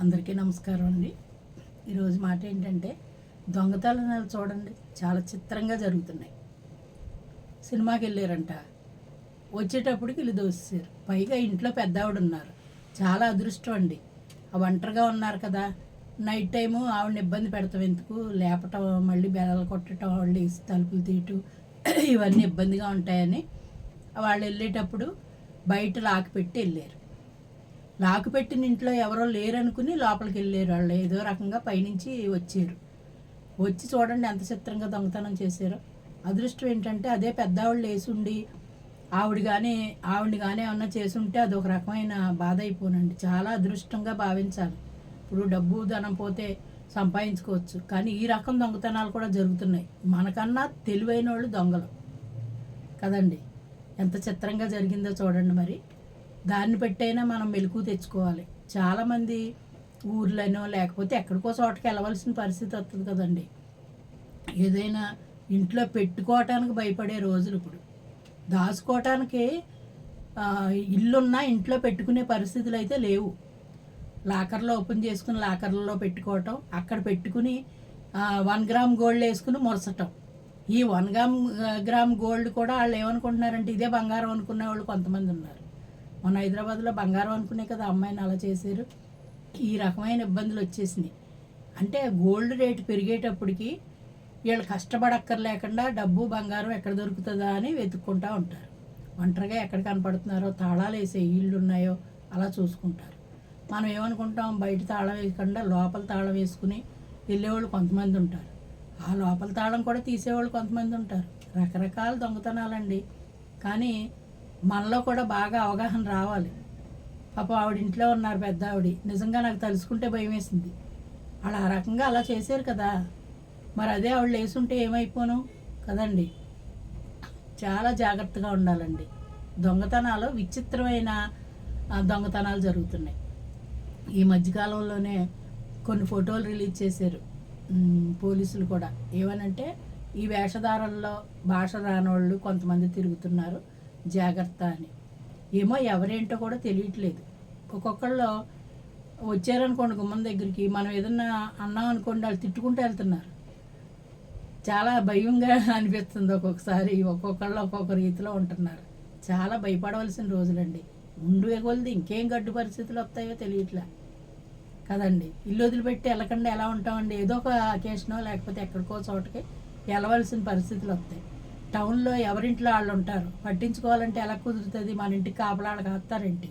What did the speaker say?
అందరికీ నమస్కారం అండి. ఈరోజు మాట ఏంటంటే దొంగతనాలు చూడండి చాలా చిత్రంగా జరుగుతున్నాయి. సినిమాకి వెళ్ళారంట. వచ్చేటప్పటికి వీళ్ళు దోసేశారు. పైగా ఇంట్లో పెద్ద ఆవిడ ఉన్నారు చాలా అదృష్టం అండి. ఒంటరిగా ఉన్నారు కదా. నైట్ టైము ఆవిడని ఇబ్బంది పెడతాం ఎందుకు? లేపటం మళ్ళీ బెదలు కొట్టడం వాళ్ళు వేసి తలుపులు తీయటం ఇవన్నీ ఇబ్బందిగా ఉంటాయని. వాళ్ళు వెళ్ళేటప్పుడు బయట లాక్ పెట్టి వెళ్ళారు. లాకు పెట్టిన ఇంట్లో ఎవరో లేరనుకుని లోపలికి వెళ్ళారు వాళ్ళు. ఏదో రకంగా పైనుంచి వచ్చారు. వచ్చి చూడండి ఎంత చిత్రంగా దొంగతనం చేశారో. అదృష్టం ఏంటంటే అదే పెద్దవాళ్ళు వేసుండి ఆవిడ కానీ ఆవిడ కానీ ఏమన్నా చేసుంటే అది ఒక రకమైన బాధ అయిపోనండి. చాలా అదృష్టంగా భావించాలి. ఇప్పుడు డబ్బు ధనం పోతే సంపాదించుకోవచ్చు. కానీ ఈ రకం దొంగతనాలు కూడా జరుగుతున్నాయి. మనకన్నా తెలివైన వాళ్ళు దొంగలు. కదండి? ఎంత చిత్రంగా జరిగిందో చూడండి మరి. దాన్ని పెట్టైనా మనం మెలకు తెచ్చుకోవాలి. చాలామంది ఊర్లనో లేకపోతే ఎక్కడికో చోటకి వెళ్ళవలసిన పరిస్థితి వస్తుంది కదండి. ఏదైనా ఇంట్లో పెట్టుకోవటానికి భయపడే రోజులు ఇప్పుడు. దాచుకోవటానికి ఇల్లున్నా ఇంట్లో పెట్టుకునే పరిస్థితులు అయితే లేవు. లాకర్లో ఓపెన్ చేసుకుని లాకర్లలో పెట్టుకోవటం అక్కడ పెట్టుకుని వన్ గ్రామ్ గోల్డ్ వేసుకుని మొరసటం. ఈ వన్ గ్రామ్ గ్రామ్ గోల్డ్ కూడా వాళ్ళు ఏమనుకుంటున్నారంటే ఇదే బంగారం అనుకునే వాళ్ళు కొంతమంది ఉన్నారు. మన హైదరాబాద్లో బంగారం అనుకునే కదా అమ్మాయిని అలా చేశారు. ఈ రకమైన ఇబ్బందులు వచ్చేసినాయి. అంటే గోల్డ్ రేటు పెరిగేటప్పటికి వీళ్ళు కష్టపడక్కర్లేకుండా డబ్బు బంగారం ఎక్కడ దొరుకుతుందా అని వెతుక్కుంటూ ఉంటారు. ఒంటరిగా ఎక్కడ కనపడుతున్నారో తాళాలు వేసే ఇళ్ళు ఉన్నాయో అలా చూసుకుంటారు. మనం ఏమనుకుంటాం? బయట తాళం వేయకుండా లోపల తాళం వేసుకుని వెళ్ళేవాళ్ళు కొంతమంది ఉంటారు. ఆ లోపల తాళం కూడా తీసేవాళ్ళు కొంతమంది ఉంటారు. రకరకాల దొంగతనాలండి. కానీ మనలో కూడా బాగా అవగాహన రావాలి. పాప ఆవిడ ఇంట్లో ఉన్నారు పెద్ద ఆవిడ నిజంగా నాకు తలుసుకుంటే భయం వేసింది వాళ్ళు ఆ రకంగా అలా చేశారు కదా. మరి అదే ఆవిడ లేసుంటే ఏమైపోను? కదండి. చాలా జాగ్రత్తగా ఉండాలండి. దొంగతనాలు విచిత్రమైన దొంగతనాలు జరుగుతున్నాయి. ఈ మధ్యకాలంలోనే కొన్ని ఫోటోలు రిలీజ్ చేశారు. పోలీసులు కూడా. ఏమనంటే ఈ వేషధారంలో భాష రానోళ్ళు కొంతమంది తిరుగుతున్నారు. జాగ్రత్త అని. ఏమో ఎవరేంటో కూడా తెలియట్లేదు. ఒక్కొక్కళ్ళు వచ్చారనుకోండి గుమ్మం దగ్గరికి మనం ఏదన్నా అన్నాం అనుకోండి వాళ్ళు తిట్టుకుంటూ వెళ్తున్నారు. చాలా భయంగా అనిపిస్తుంది ఒక్కొక్కసారి ఒక్కొక్కళ్ళు ఒక్కొక్క రీతిలో ఉంటున్నారు. చాలా భయపడవలసిన రోజులండి. ఉండు ఎగొలది ఇంకేం గడ్డు పరిస్థితులు వస్తాయో తెలియట్లే. కదండి ఇల్లు వదిలిపెట్టి వెళ్ళకుండా ఎలా ఉంటామండి? ఏదో ఒక అకేషనో లేకపోతే ఎక్కడికో చోటకి వెళ్ళవలసిన పరిస్థితులు వస్తాయి. టౌన్లో ఎవరింట్లో వాళ్ళు ఉంటారు? పట్టించుకోవాలంటే ఎలా కుదురుతుంది? మన ఇంటికి కాపలాళ్ళకి వస్తారేంటి?